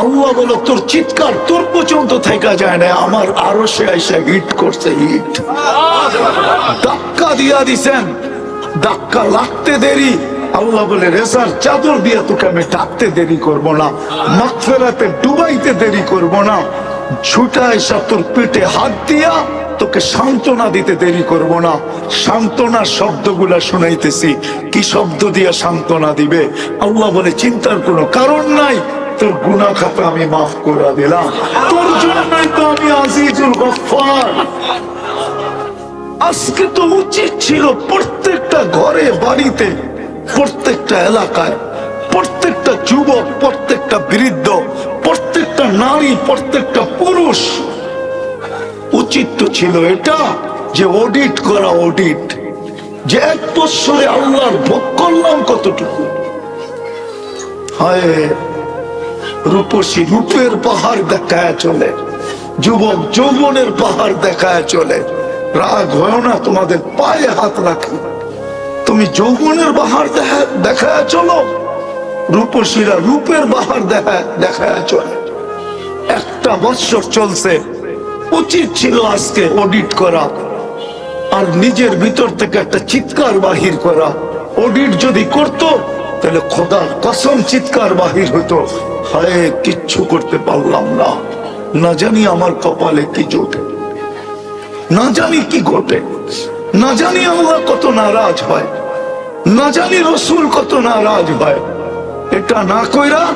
আল্লাহ বলো, তোর চিৎকার তোর পর্যন্ত থাকা যায় না। আমার আরও সে এসে হিট করছে হিট ধাক্কা দিয়া দিছেন। ধাক্কা লাগতে দেরি। আল্লাহ বলে রেসার চাদর দিয়ে তোকে আমি ডাকতে দেরি করব না। মাগফিরাতে ডুবাইতে দেরি করব না। ছুটা এসা তোর পেটে হাত দিয়া তোকে সান্ত্বনা দিতে দেরি করব না। সান্ত্বনার শব্দগুলা শুনাইতেছি। কি শব্দ দিয়ে সান্ত্বনা দিবে? আল্লাহ বলে, চিন্তার কোনো কারণ নাই। তোর গুনা খাতা আমি মাফ করে দিলাম। তোর জন্যই তো আমি আজিজুল গফফার। আজকে তো উচিত ছিল প্রত্যেকটা ঘরে, বাড়িতে, প্রত্যেকটা এলাকায়, প্রত্যেকটা যুবক, প্রত্যেকটা বৃদ্ধ, প্রত্যেকটা নারী, প্রত্যেকটা পুরুষ। উচিত তো ছিল এটা, যে অডিট করা অডিট যে এক বৎসরে আল্লাহর ভোগ করলাম কতটুকু? হায় রূপসী রূপের পাহাড় দেখায় চলে। যুবক যৌবনের পাহাড় দেখায় চলে। রাগ হয় না তোমাদের পায়ে হাত রাখি। তুমি যৌবনের বাহার দেখা চলো। রূপসীরা রূপের বাহার দেখা, দেখায় চলে। একটা বৎসর চলছে। উচিত ছিল আজকে অডিট করা। আর নিজের ভিতর থেকে একটা চিৎকার বাহির করা। অডিট যদি করত তাহলে খোদার কসম চিৎকার বাহির হতো হায়, কিচ্ছু করতে পারলাম না। না জানি আমার কপালে কি জোটে। না জানি কি ঘটে। না জানি আল্লাহ কত নারাজ হয়। না জানি রসুল কত নারাজ হয়। এটা না কইরা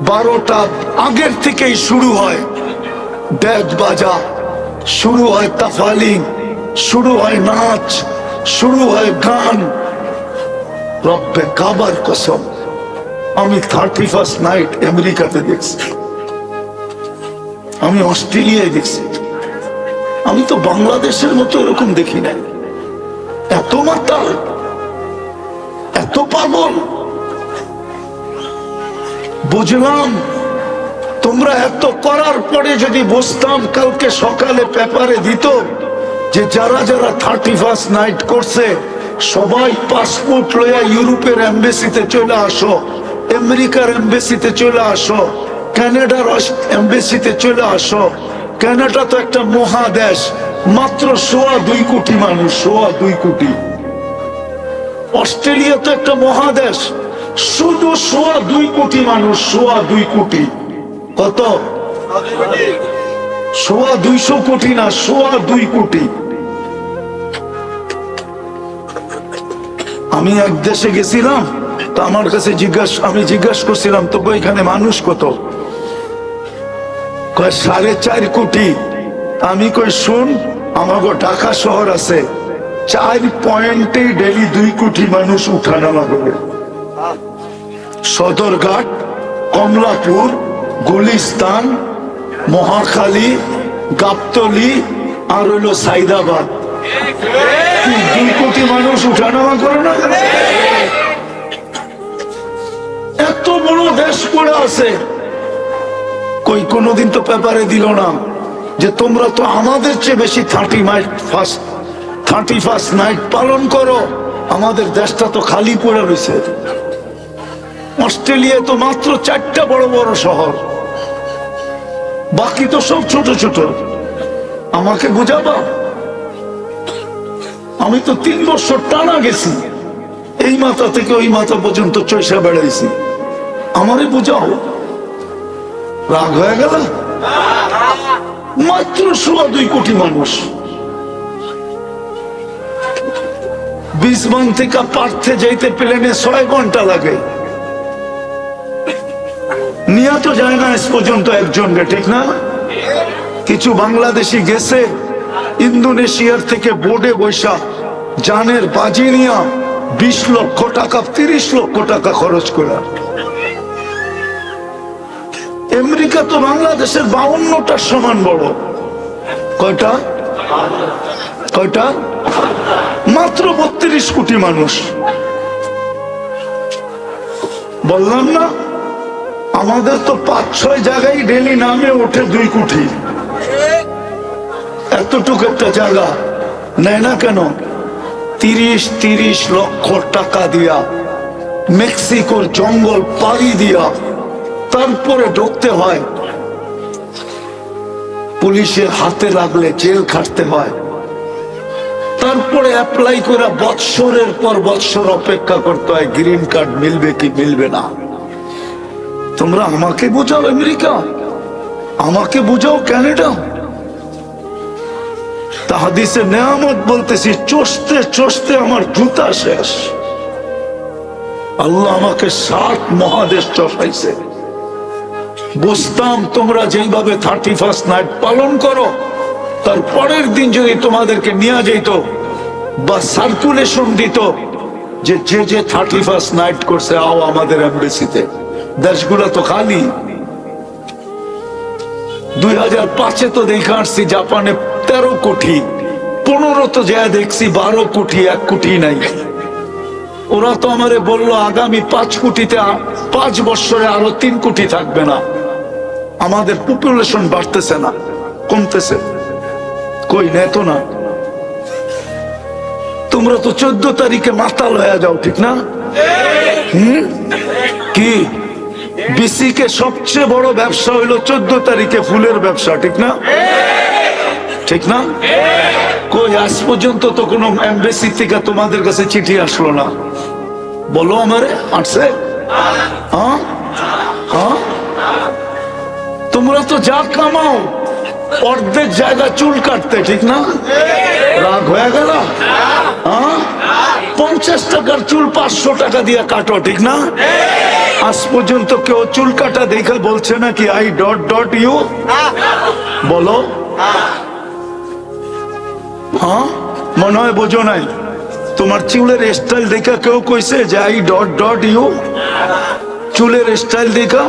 বারোটা আগের থেকেই শুরু হয়। ড্যাগ বাজা, শুরু হয় তাফালিং, শুরু হয় নাচ, শুরু হয় গান। রব্বে কাবার কসম, আমি থার্টি ফার্স্ট নাইট আমেরিকাতে দেখছি। আমি অস্ট্রেলিয়ায় দেখছি। আমি তো বাংলাদেশের মতো এরকম দেখি নাই। এত মাতাল এত পাগল। বুঝলাম, তোমরা এত করার পরে যদি বসতাম কালকে সকালে পেপারে দিত যে যারা যারা থার্টি ফার্স্ট নাইট করছে সবাই পাসপোর্ট লইয়া ইউরোপের এম্বাসিতে চলে আসো, আমেরিকার এম্বাসিতে চলে আসো, কানাডার এম্বাসিতে চলে আসো। কানাডা তো একটা মহাদেশ, মাত্র সোয়া দুই কোটি মানুষ, সোয়া দুই কোটি। অস্ট্রেলিয়া তো একটা মহাদেশ, শুধু সোয়া দুই কোটি মানুষ, সোয়া দুই কোটি। কত? সোয়া দুইশো কোটি না, সোয়া দুই কোটি। আমি এক দেশে গেছিলাম, তো আমার কাছে জিজ্ঞাসা আমি জিজ্ঞাসা করছিলাম তো এখানে মানুষ কত? সাড়ে চার কোটি। আমি কই শুন আমাকে ঢাকা শহর আছে। চার পয়েন্টে ডেলি দুই কোটি মানুষ উঠানামা করে সদরঘাট, কমলাপুর, গুলিস্তান, মহাখালী, গাবতলি, আর হইল সাইদাবাদ। দুই মানুষ উঠানামা করে না? এত বড় দেশ পড়ে আছে। কই কোনোদিন তো পেপারে দিল না যে তোমরা তো আমাদের চেয়ে বেশি thirty night first thirty first night পালন করো। আমাদের দেশটা তো খালি পড়ে রয়েছে। অস্ট্রেলিয়ায় তো মাত্র চারটা বড় বড় শহর। বাকি তো সব ছোট ছোট। আমাকে বুঝাবা? আমি তো তিন বছর টানা গেছি। এই মাথা থেকে ওই মাথা পর্যন্ত চৈসা বেড়াইছি। আমারে বুঝাও। রাগ হয়ে গেল? মাত্র সোয়া দুই কোটি মানুষ। বিসবান থেকে পার্থে যাইতে প্লেনে ছয় ঘণ্টা লাগে। নিয়ে তো যায় না আজ পর্যন্ত একজনকে, ঠিক না? কিছু বাংলাদেশি গেছে, ইন্দোনেশিয়ার থেকে বোর্ডে বৈশা জানের বাজি নিয়া বিশ লক্ষ টাকা, তিরিশ লক্ষ টাকা খরচ করে। আমেরিকা তো বাংলাদেশের বাউন্নটার সমান বড়। কয়টা? কয়টা? মাত্র বত্রিশ কোটি মানুষ। বললাম না, আমাদের তো পাঁচ, ছয় জায়গায় ডেলি নামে ওঠে দুই কোটি। এতটুকু একটা জায়গা, নেয় না কেন? তিরিশ তিরিশ লক্ষ টাকা দিয়া মেক্সিকোর জঙ্গল পাড়ি দিয়া তারপরে ঢুকতে হয়। পুলিশের হাতে লাগলে জেল খাটতে হয়। তারপরে অ্যাপ্লাই করে বৎসরের পর বৎসর অপেক্ষা করতে হয় গ্রিন কার্ড মিলবে কি মিলবে না। তোমরা আমাকে বোঝাও আমেরিকা। আমাকে বোঝাও ক্যানাডা তাহাদিসে নেয়ামত বলতেছি, চষতে চষতে আমার জুতা শেষ। আল্লাহ আমাকে সাত মহাদেশ চষাইছে। বুঝতাম তোমরা যেইভাবে থার্টি ফার্স্ট নাইট পালন করো, তার পরের দিন যদি তোমাদেরকে নিয়ে যেত বা সার্কুলেশন দিত যে যে যে থার্টি ফার্স্ট নাইট করছে, আও আমাদের এমবেসিতে দেশগুলো তো খালি। দুই হাজার পাঁচে তো দেখে আসছি, জাপানে কোটি, পনেরো তো যা দেখছি, বারো কোটি, এক কোটি নাই। ওরা তো আমারে বলল, আগামী পাঁচ কোটিতে পাঁচ বছরে আরও তিন কোটি থাকবে না। আমাদের পপুলেশন বাড়তেছে না, কমতেছে। কই, নেতো না। তোমরা তো চোদ্দ তারিখে মাতাল হয়ে যাও, ঠিক না? হম? কি? বিসিকে সবচেয়ে বড় ব্যবসা হইল চোদ্দ তারিখে ফুলের ব্যবসা, ঠিক না? ঠিক না? কই, আজ পর্যন্ত তো কোনো এমবেসি থেকে তোমাদের কাছে চিঠি আসলো না। বলো আমারে, আসছে? হ্যাঁ? হ্যাঁ? তোমরা তো যা কামাও, অর্ধেক জায়গা চুল কাটতে, ঠিক না? রাগ হয়ে গেল? হ্যাঁ? পঞ্চাশ টাকার চুল পাঁচশো টাকা দিয়ে কাটো, ঠিক না? আজ পর্যন্ত কেউ চুল কাটা দেখে বলছে নাকি আই ডট ডট ইউ বলো। হ্যাঁ? মনে হয় বোঝো নাই। তোমার চুলের স্টাইল দেখা কেউ কইছে যে আই ডট ডট ইউ চুলের স্টাইল দেখা।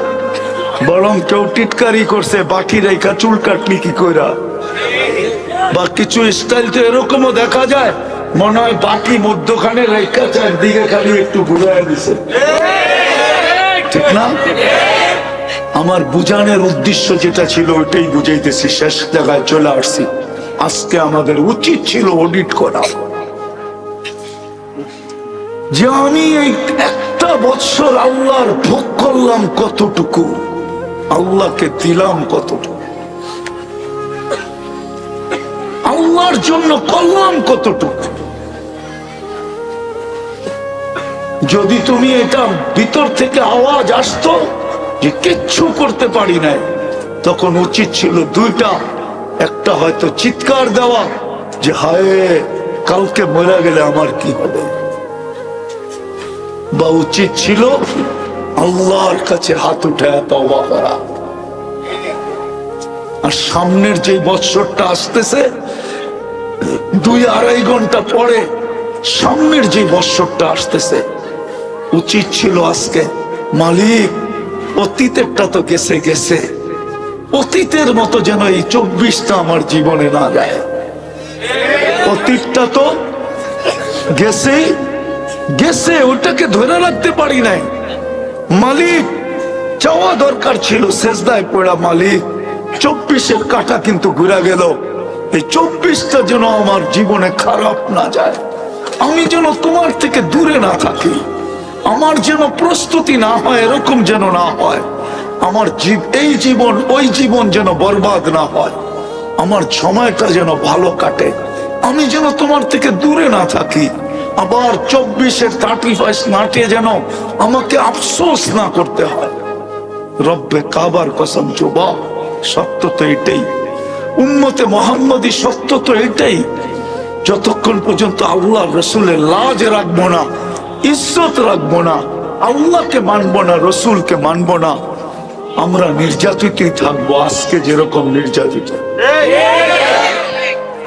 বরং কেউ টিটকারি করছে বাকি রেখা, চুল কাটলি কি কইরা। বা কিছু স্টাইল তো এরকমও দেখা যায়। মনে হয় বাকি মধ্যখানে রেখা চারদিকে খালি একটু ঘুরাই দিছে। ঠিক না? আমার বুঝানোর উদ্দেশ্য যেটা ছিল, ওইটাই বুঝাইতেছি। শেষ জায়গায় চলে আসছি। আজকে আমাদের উচিত ছিল অডিট করা। যে আমি এই একটা বছর আল্লাহর ভোগ করলাম কতটুকু, আল্লাহকে দিলাম কতটুকু। আল্লাহর জন্য করলাম কতটুকু। যদি তুমি এটা ভিতর থেকে আওয়াজ আসতো যে কিচ্ছু করতে পারি নাই, তখন উচিত ছিল দুইটা একটা হয়তো চিৎকার দেওয়া যে হায় কালকে মরে গেলে আমার কি হবে? বা উচিত ছিল আল্লাহর কাছে হাত উঠায় তওবা করা। আর সামনের যে বৎসরটা আসতেছে, দুই আড়াই ঘণ্টা পরে সামনের যে বৎসরটা আসতেছে, উচিত ছিল আজকে মালিক অতীতেরটা তো গেছে গেছে। অতীতের মতো যেন এই চব্বিশটা আমার জীবনে না যায়। অতীতটা তো গেছে গেছে, ওটাকে ধরে রাখতে পারি নাই। মালিক, চাওয়া দরকার ছিল, শেষদায় পড়া মালিক। চব্বিশের কাটা কিন্তু ঘুরে গেল। এই চব্বিশটা যেন আমার জীবনে খারাপ না যায়। আমি যেন তোমার থেকে দূরে না থাকি। আমার যেন প্রস্তুতি না হয়, এরকম যেন না হয়। আমার জীব, এই জীবন, ওই জীবন যেন বরবাদ না হয়। আমার সময়টা যেন ভালো কাটে। আমি যেন তোমার থেকে দূরে না থাকি। আবার চব্বিশের থার্টি ফাইভ নাটে যেন আমাকে আফসোস না করতে হয়। রব্বে কাবার কসম জোবা সত্য তো এটাই। উম্মতে মোহাম্মদী সত্য তো এটাই। যতক্ষণ পর্যন্ত আল্লাহ রসুলের লাজ রাখব না, ইজ্জত রাখব না, আল্লাহকে মানবো না, রসুলকে মানবো না আমরা নির্যাতিতই থাকব আজকে যেরকম নির্যাতিত।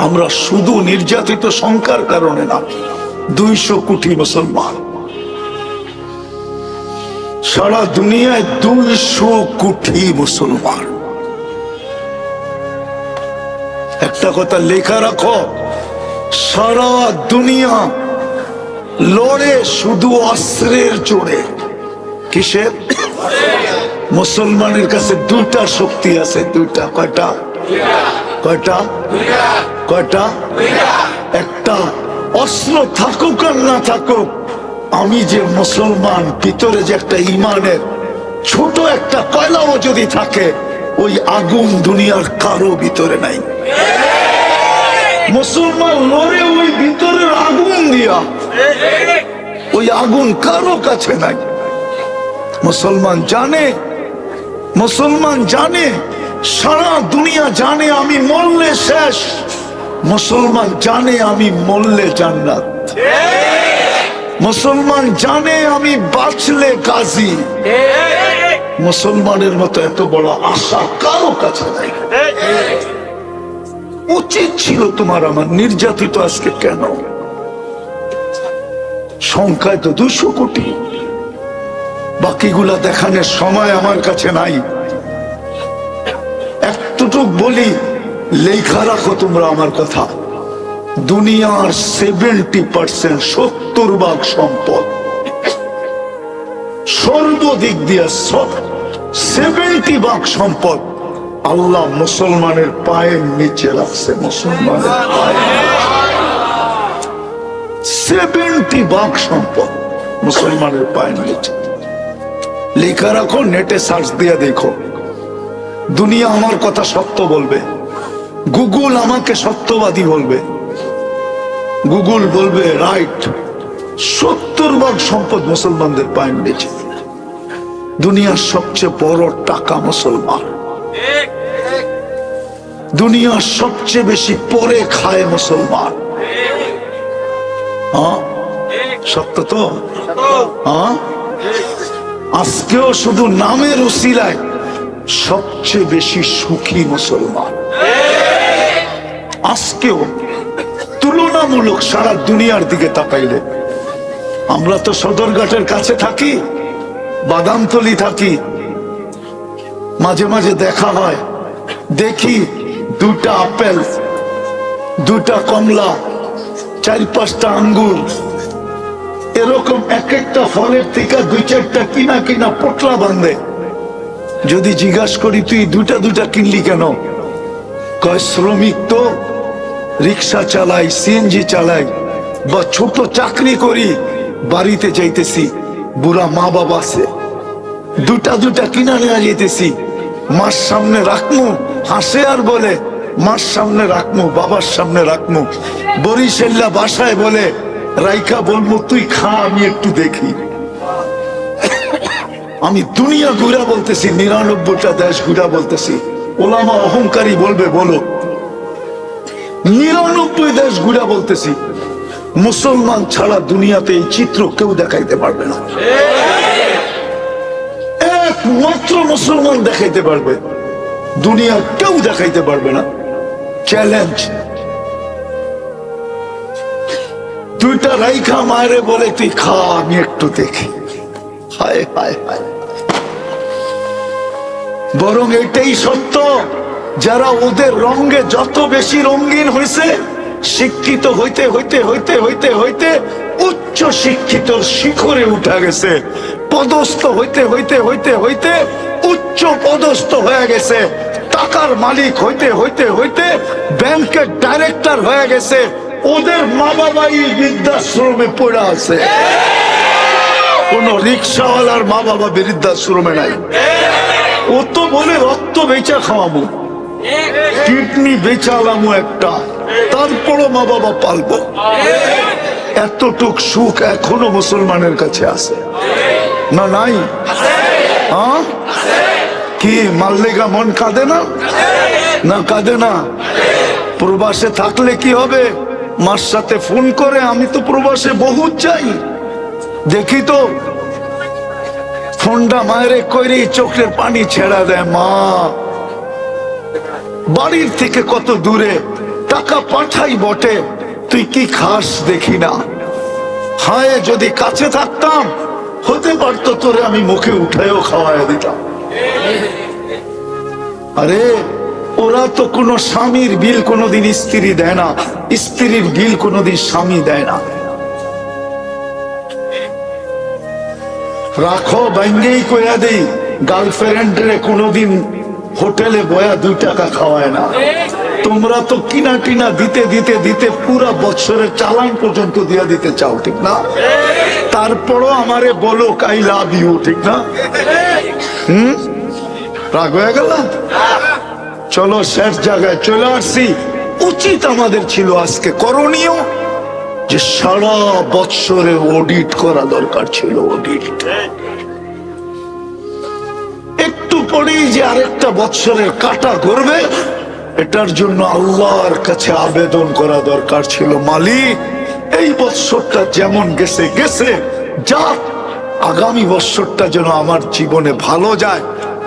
আমরা শুধু নির্যাতিত সংখ্যার কারণে না, দুইশো কোটি মুসলমান। সারা দুনিয়ায় দুইশো কোটি মুসলমান। একটা কথা লেখা রাখো, সারা দুনিয়া লড়ে শুধু অস্ত্রের জোরে কিসের? মুসলমানের কাছে দুটা শক্তি আছে দুটা কয়টা? কয়টা? কয়টা? একটা, অস্ত্র থাকুক আর না থাকুক, আমি যে মুসলমান, ভিতরে যে একটা ইমানের ছোট একটা কয়লাও যদি থাকে, ওই আগুন দুনিয়ার কারও ভিতরে নাই। মুসলমান লড়ে ওই ভিতরের আগুন দিয়া, ওই আগুন কারও কাছে নাই। মুসলমান জানে মুসলমান জানে, সারা দুনিয়া জানে আমি মরলে শেষ। মুসলমান জানে আমি মরলে জান্নাত। মুসলমান জানে আমি বাঁচলে গাজী মুসলমানের মতো এত বড় আশা কারও কাছে নাই। উচিত ছিল তোমার আমার নির্যাতিত আজকে কেন? সংখ্যায় তো দুশো কোটি। বাকিগুলা দেখানোর সময় আমার কাছে নাই। একটুটুক বলি, লেখা রাখো তোমরা আমার কথা। দুনিয়ার সেভেন্টি পার্সেন্ট সত্তর ভাগ সম্পদ। সর্বদিক দিয়ে সেভেন্টি ভাগ সম্পদ আল্লাহ মুসলমানের পায়ের নিচে রাখছে, মুসলমানের সেভেন্টি ভাগ সম্পদ মুসলমানের পায়ের নিচে। লেখা রাখো নেটে সার্চ দিয়ে দেখো। দুনিয়া আমার কথা সত্য বলবে। গুগল আমাকে সত্যবাদী বলবে। গুগল বলবে রাইট সত্তর ভাগ সম্পদ মুসলমানদের পায়ের নিচে। দুনিয়ার সবচেয়ে বড় টাকা মুসলমান। দুনিয়ার সবচেয়ে বেশি পরে খায় মুসলমান? সত্য তো? হ্যাঁ? আজকেও শুধু নামের উসিলায় সবচেয়ে বেশি সুখী মুসলমান। আজকেও তুলনামূলক সারা দুনিয়ার দিকে তাকাইলে। আমরা তো সদরঘাটের কাছে থাকি, বাদামতলি থাকি। মাঝে মাঝে দেখা হয়, দেখি দুটা আপেল, দুটা কমলা, চার পাঁচটা আঙ্গুর। এরকম এক একটা ফলের থেকে দুই চারটা কিনা কিনা পটলা বাঁধে। যদি জিজ্ঞাসা করি, তুই দুটা দুটা কিনলি কেন? কয়, শ্রমিক তো রিক্সা চালাই সিএনজি চালাই বা ছোট চাকরি করি, বাড়িতে যাইতেছি, বুড়া মা বাবা আছে দুটা দুটা কিনা নেওয়া যেতেছি মার সামনে রাখমু, হাসে আর বলে, মার সামনে রাখমু, বাবার সামনে রাখমু, বরিশাল্লা বাসায় বলে রাইখা বলব, তুই খা, আমি একটু দেখি। আমি দুনিয়া ঘুরা বলতেছি, নিরানব্বইটা দেশ ঘুরা বলতেছি। ওলামা অহংকারী বলবে, বলো। নিরানব্বই দেশ ঘুরা বলতেছি। মুসলমান ছাড়া দুনিয়াতে এই চিত্র কেউ দেখাইতে পারবে না। একমাত্র মুসলমান দেখাইতে পারবে। দুনিয়া কেউ দেখাইতে পারবে না। চ্যালেঞ্জ দুইটা রাইখা বলে, তুই খা, আমি একটু দেখি। হায় হায় হায়। বরং এটাই সত্য, যারা ওদের যত বেশি রঙিন হয়েছে, শিক্ষিত হইতে হইতে হইতে হইতে হইতে উচ্চ শিক্ষিত শিখরে উঠা গেছে। পদস্থ হইতে হইতে হইতে হইতে উচ্চ পদস্থ হয়ে গেছে। টাকার মালিক হইতে হইতে হইতে ব্যাংকের ডাইরেক্টর হয়ে গেছে। ওদের মা বাবাই বৃদ্ধাশ্রমে পড়ে আছে। কোন রিক্সাওয়ালার মা বাবা বৃদ্ধাশ্রমে নাই। ও তো বলে, রক্ত বেচা খাওয়াবো। কিডনি বেচালামো একটা। তারপরও মা বাবা পালবো। এতটুক সুখ এখনও মুসলমানের কাছে আছে। না নাই? কি মাল্লেগা মন কাঁদে না? না কাঁদে না? প্রবাসে থাকলে কি হবে? মার সাথে ফোন করে, আমি তো প্রবাসে বহুত যাই। দেখি তো, ফোনটা মায়ের কইরে চোখের পানি ছেড়া দেয় মা। বাড়ির থেকে কত দূরে টাকা পাঠাই বটে, তুই কি খাস দেখি না। হায়, যদি কাছে থাকতাম, হতে পারতো তোরে আমি মুখে উঠায়ও খাওয়াই দিতাম। আরে ওরা তো কোনো স্বামীর বিল কোনোদিন স্ত্রী দেয় না। স্ত্রীর বিল কোনোদিন স্বামী দেয় না। রাখো, ব্যাঙ্গেই কইয়া দেই, গার্লফ্রেন্ডরে কোনোদিন হোটেলে বয়া দুই টাকা খাওয়ায় না। তোমরা তো কিনা টিনা দিতে দিতে দিতে পুরা বছরের চালান পর্যন্ত দিয়া দিতে চাও, ঠিক না? তারপরও আমারে বলো আই লাভ ইউ ঠিক না? হুম? রাগ হয়ে গেল? চলো শেষ জায়গায় চলে আসছি। উচিত আমাদের ছিল আজকে করণীয় যে সারা বৎসরে অডিট করা দরকার ছিল অডিট একটু পরেই যে আরেকটা বৎসরের কাটা করবে, এটার জন্য আল্লাহর কাছে আবেদন করা দরকার ছিল মালিক। এই বৎসরটা যেমন গেছে গেছে। যা আগামী বৎসরটা যেন আমার জীবনে ভালো যায়,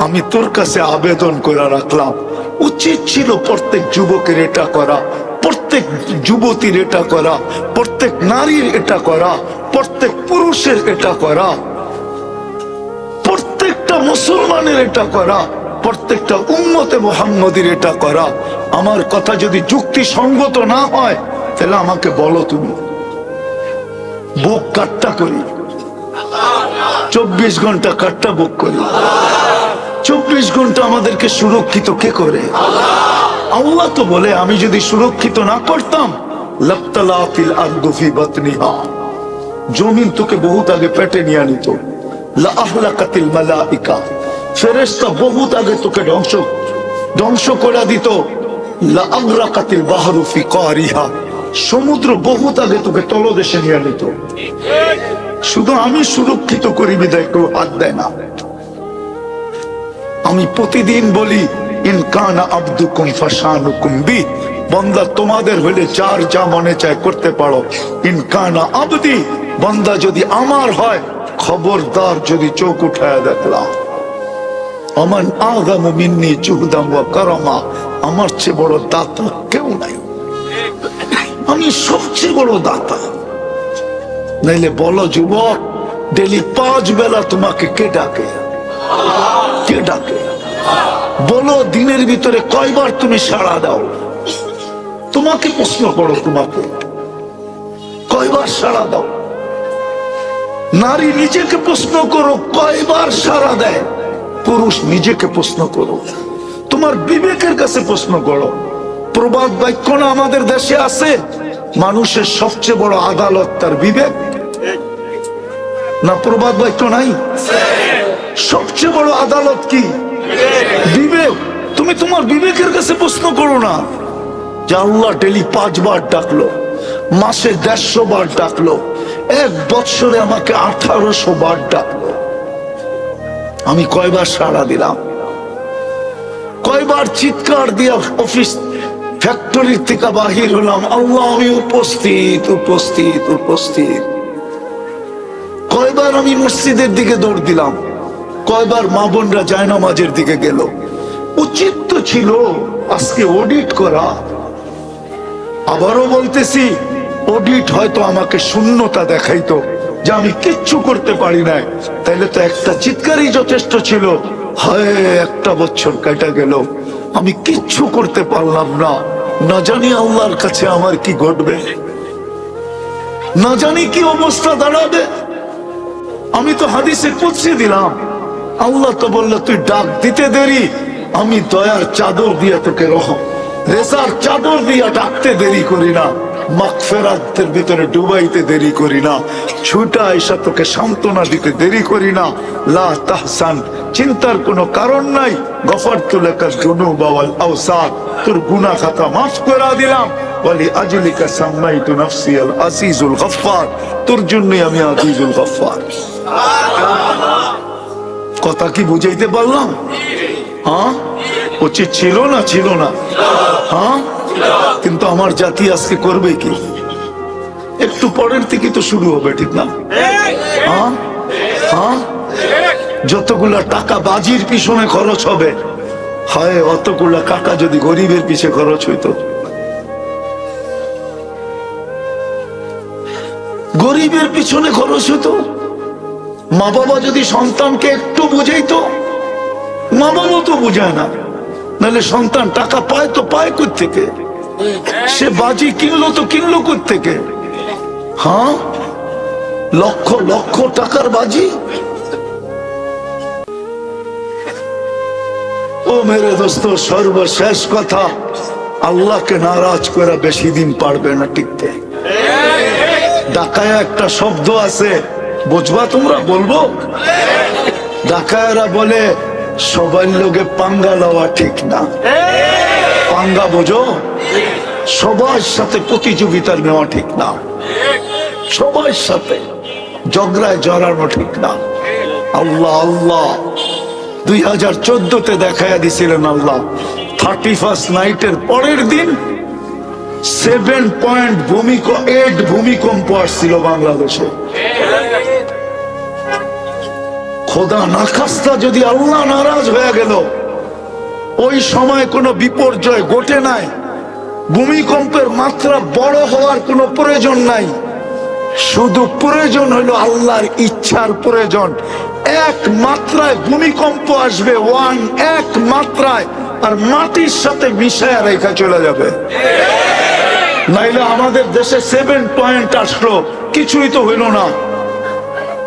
আমি তোর কাছে আবেদন করে রাখলাম। উচিত ছিল প্রত্যেক যুবকের এটা করা, প্রত্যেক যুবতীর এটা করা, প্রত্যেক নারীর এটা করা, প্রত্যেক পুরুষের এটা করা, প্রত্যেকটা মুসলমানের এটা করা, প্রত্যেকটা উম্মতে মোহাম্মদের এটা করা। আমার কথা যদি যুক্তি সঙ্গত না হয়, তাহলে আমাকে বলো তুমি। বুক কাটটা করি। চব্বিশ ঘণ্টা কাটটা বুক করি। চব্বিশ ঘণ্টা আমাদেরকে সুরক্ষিত কে করে? আল্লাহ তো বলে, আমি যদি সুরক্ষিত না করতাম জমিন তোকে বহুত আগে পেটে নিয়ে ধ্বংস সমুদ্র বহুত আগে তোকে তলদেশে নিয়ে নিত শুধু আমি সুরক্ষিত করি, বিদায় কেউ হাত দেয় না। আমি প্রতিদিন বলি ইনকানা আব্দুকুম ফাশানুকুম বি। বন্দা তোমাদের হলে চার যা মনে চায় করতে পারো। ইনকানা আবদি, বন্দা যদি আমার হয়, খবরদার যদি চোখ উঠায় দেখলাম। আমার আগাম মিন্নি চুহদাম ওয়া কারামা, আমার চেয়ে বড় দাতা কেউ নাই। আমি সবচেয়ে বড় দাতা। নাইলে বলো যুবক, ডেলি পাঁচ বেলা তোমাকে কে ডাকে? কে ডাকে। বলো, দিনের ভিতরে কয়বার তুমি সাড়া দাও? তোমাকে প্রশ্ন করো তোমাকে। কয়বার সাড়া দাও? নারী নিজেকে প্রশ্ন করো, কয়বার সাড়া দেয়? পুরুষ নিজেকে প্রশ্ন করো। তোমার বিবেকের কাছে প্রশ্ন করো। প্রবাদ বাক্য না আমাদের দেশে আছে? মানুষের সবচেয়ে বড় আদালত তার বিবেক। না প্রবাদ বাক্য নাই? সবচেয়ে বড় আদালত কি? বিবেক, তুমি তোমার বিবেকের কাছে প্রশ্ন করো না। যে আল্লাহ ডেলি পাঁচবার ডাকলো, মাসে দেড়শো বার ডাকলো, এক বৎসরে আমাকে আঠারোশো বার ডাকলো। আমি কয়বার সাড়া দিলাম। কয়বার চিৎকার দিয়ে অফিস ফ্যাক্টরির থেকে বাহির হলাম, আল্লাহ আমি উপস্থিত উপস্থিত উপস্থিত। কয়বার আমি মসজিদের দিকে দৌড় দিলাম। কয়বার মা বোনরা জায়নামাজের দিকে গেল। উচিত তো ছিল আজকে অডিট করা। আবারও বলতেছি অডিট হয়তো আমাকে শূন্যতা দেখাইতো যে আমি কিচ্ছু করতে পারি নাই। তাইলে তো একটা চিৎকারই যথেষ্ট ছিল। হয়, একটা বছর কেটে গেল। আমি কিচ্ছু করতে পারলাম না। না জানি আল্লাহর কাছে আমার কি ঘটবে। না জানি কি অবস্থা দাঁড়াবে। আমি তো হাদিসে কুৎসি দিলাম। আল্লাহ তো বলল, তুই ডাক দিতে দেরি, আমি দয়ার চাদর দিয়ে তোকে রহম রেসার চাদর দিয়া ডাকতে দেরি করি না, মাগফেরাতের ভিতরে ডুবাইতে দেরি করি না, ছুটা এসা তোকে সান্ত্বনা দিতে দেরি করি না। লা তাহসান, চিন্তার কোনো কারণ নাই। গফর তুলেকার জনু বাওয়াল আওসাদ তোর গুনাহ খাতা মাফ করে দিলাম। বলি আজলিকা সাম্মাইতু নাফসি আল আজিজুল গফফার, তোর জন্যই আমি আজিজুল গফফার। কথা কি বুঝাইতে পারলাম? হ্যাঁ? উচিত ছিল না ছিল না? হ্যাঁ? কিন্তু আমার জাতি আজকে করবে কি? একটু পরের থেকে তো শুরু হবে, ঠিক না? হ্যাঁ? হ্যাঁ? যতগুলা টাকা বাজির পিছনে খরচ হবে, হয়, অতগুলা টাকা যদি গরিবের পিছে খরচ হইতো। গরিবের পিছনে খরচ হতো মা বাবা যদি সন্তানকে একটু বুঝাইতো, মা বাবা তো বুঝায় না। নাহলে সন্তান টাকা পায় তো পায় থেকে সে বাজি কিনলো তো কিনলো থেকে হ্যাঁ? লক্ষ লক্ষ টাকার বাজি? ও মেরে দোস্ত, সর্বশেষ কথা, আল্লাহকে নারাজ করে বেশি দিন পারবে না টিকতে। ডাকায় একটা শব্দ আছে বুঝবা তোমরা, বলব? ডাকায়রা বলে সবার লোকে পাঙ্গা লওয়া ঠিক না। পাঙ্গা বোঝো? সবার সাথে প্রতিযোগিতার নেওয়া ঠিক না। সবার সাথে ঝগড়ায় জড়ানো ঠিক না। আল্লাহ আল্লাহ। দুই হাজার চোদ্দতে দেখাইয়া দিছিলেন আল্লাহ থার্টি ফার্স্ট নাইটের পরের দিন সেভেন পয়েন্ট ভূমিক এইট ভূমিকম্প আসছিল বাংলাদেশে। খোদা নাখাস্তা যদি আল্লাহ নারাজ হয়ে গেল, ওই সময় কোনো বিপর্যয় ঘটে নাই, ভূমিকম্পের মাত্রা বড় হওয়ার কোনো প্রয়োজন নাই। শুধু প্রয়োজন হলো আল্লাহর ইচ্ছার প্রয়োজন। এক মাত্রায় ভূমিকম্প আসবে, ওয়ান, এক মাত্রায়, আর মাটির সাথে মিশায় রেখা চলে যাবে। নাইলে আমাদের দেশে সেভেন পয়েন্ট আসলো, কিছুই তো হইল না।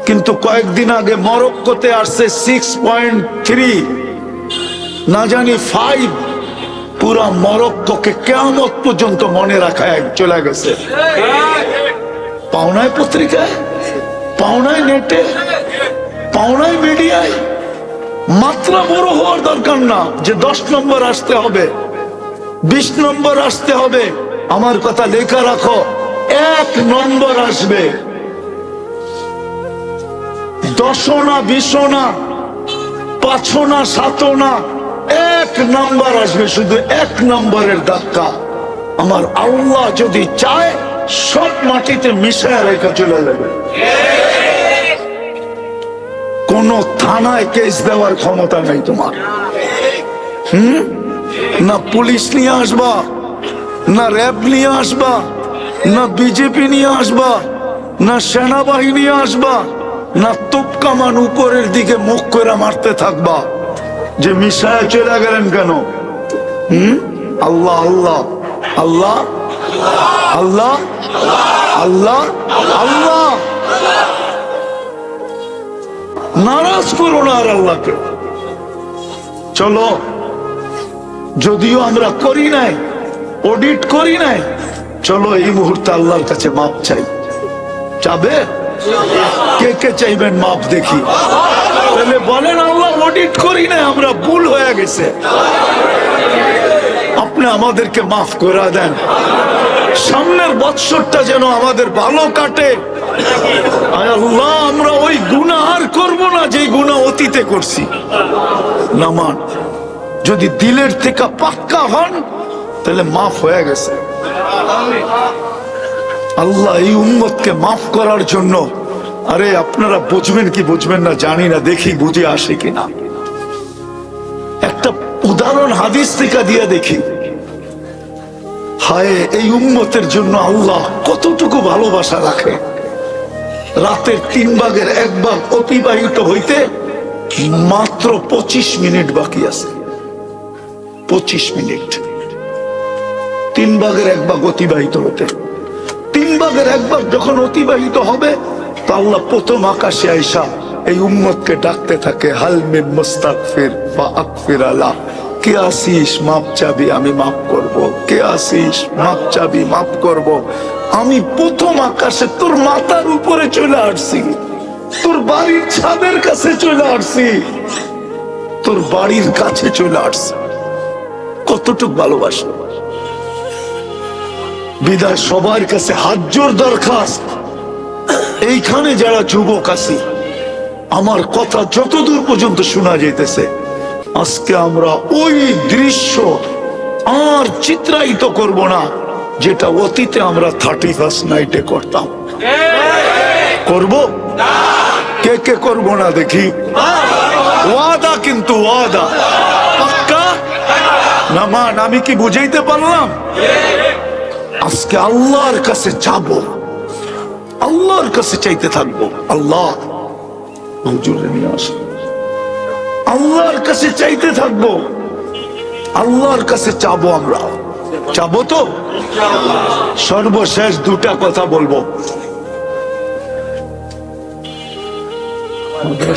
কিন্তু কয়েকদিন আগে মরক্কোতে আসছে সিক্স পয়েন্ট থ্রি না জানি ফাইভ পুরা মরক্কোকে কেমন পর্যন্ত মনে রাখায় চলে গেছে। পাওনায় পত্রিকায়? পাওনায় নেটে? পাওনায় মিডিয়ায়? মাত্রা বড় হওয়ার দরকার না যে দশ নম্বর আসতে হবে। বিশ নম্বর আসতে হবে। আমার কথা লেখা রাখো। এক নম্বর আসবে। দশনা, বিশনা, পাঁচনা, সাতনা, এক নাম্বার আসবে, শুধু এক নম্বরের ধাক্কা। আমার আল্লাহ যদি চায়, সব মাটিতে মিশায় রেখা চলে যাবে। কোন থানায় কেস দেওয়ার ক্ষমতা নেই তোমার। হুম? না পুলিশ নিয়ে আসবা, না র্যাব নিয়ে আসবা, না বিজেপি নিয়ে আসবা, না সেনাবাহিনী আসবা না তোপ কামান উপরের দিকে মুখ করে মারতে থাকবা। যে মিশায় চলে গেলেন কেন? হম? আল্লাহ আল্লাহ আল্লাহ আল্লাহ আল্লাহ আল্লাহ। নারাজ করো না আর আল্লাহকে। চলো, যদিও আমরা করি নাই অডিট করি নাই, চলো এই মুহূর্তে আল্লাহর কাছে মাপ চাই। চাবে কে কে চাইবেন মাপ দেখি? তাহলে বলেন, আল্লাহ অডিট করি নাই আমরা ভুল হয়ে গেছে। আপনি আমাদেরকে মাফ করে দেন। সামনের বৎসরটা যেন আমাদের ভালো কাটে। আল্লাহ, আমরা ওই গুণা আর করব না যে গুণা অতীতে করছি। নামান যদি দিলের থেকে পাক্কা হন, তাহলে মাফ হয়ে গেছে। আল্লাহ এই উম্মতকে মাফ করার জন্য, আরে আপনারা বুঝবেন কি বুঝবেন না, জানি না, দেখি বুঝে আসে কিনা। একটা উদাহরণ হাদিস থেকে দিয়ে দেখি। হায়, এই উম্মতের জন্য আল্লাহ কতটুকু ভালোবাসা রাখে। রাতের তিন ভাগের এক ভাগ অতিবাহিত হইতে মাত্র পঁচিশ মিনিট বাকি আছে। পঁচিশ মিনিট। তিন ভাগের এক ভাগ অতিবাহিত হতে তিন ভাগের এক ভাগ যখন অতিবাহিত হবে আল্লাহ প্রথম আকাশে আইসা এই উম্মতকে ডাকতে থাকে হালমে মুস্তাকফির বা আকফির আলা। কে আসিস মাপ চাবি, আমি মাফ করব। কে আসিস মাপ চাবি মাফ করব। আমি প্রথম আকাশে তোর মাথার উপরে চলে আসছি। তোর বাড়ির ছাদের কাছে চলে আসছি। তোর বাড়ির কাছে চলে আসছি। কতটুক ভালোবাসা। বিদায় সবার কাছে হাত জোর দরখাস্ত। এইখানে যারা যুবক আছি, আমার কথা যতদূর পর্যন্ত শোনা যাইতেছে, আজকে আমরা ওই দৃশ্য আর চিত্রায়িত করব না, যেটা অতীতে আমরা থার্টি ফার্স্ট নাইটে করতাম। করব? কে কে করব না দেখি? ওয়াদা কিন্তু ওয়াদা। পাক্কা? না মান আমি কি বুঝাইতে পারলাম? আজকে আল্লাহর কাছে যাব। আল্লাহর কাছে চাইতে থাকব। আল্লাহ নিয়ে আসো। আল্লাহর কাছে চাইতে থাকব। আল্লাহর কাছে চাবো আমরা। চাবো তো? সর্বশেষ দুটা কথা বলব।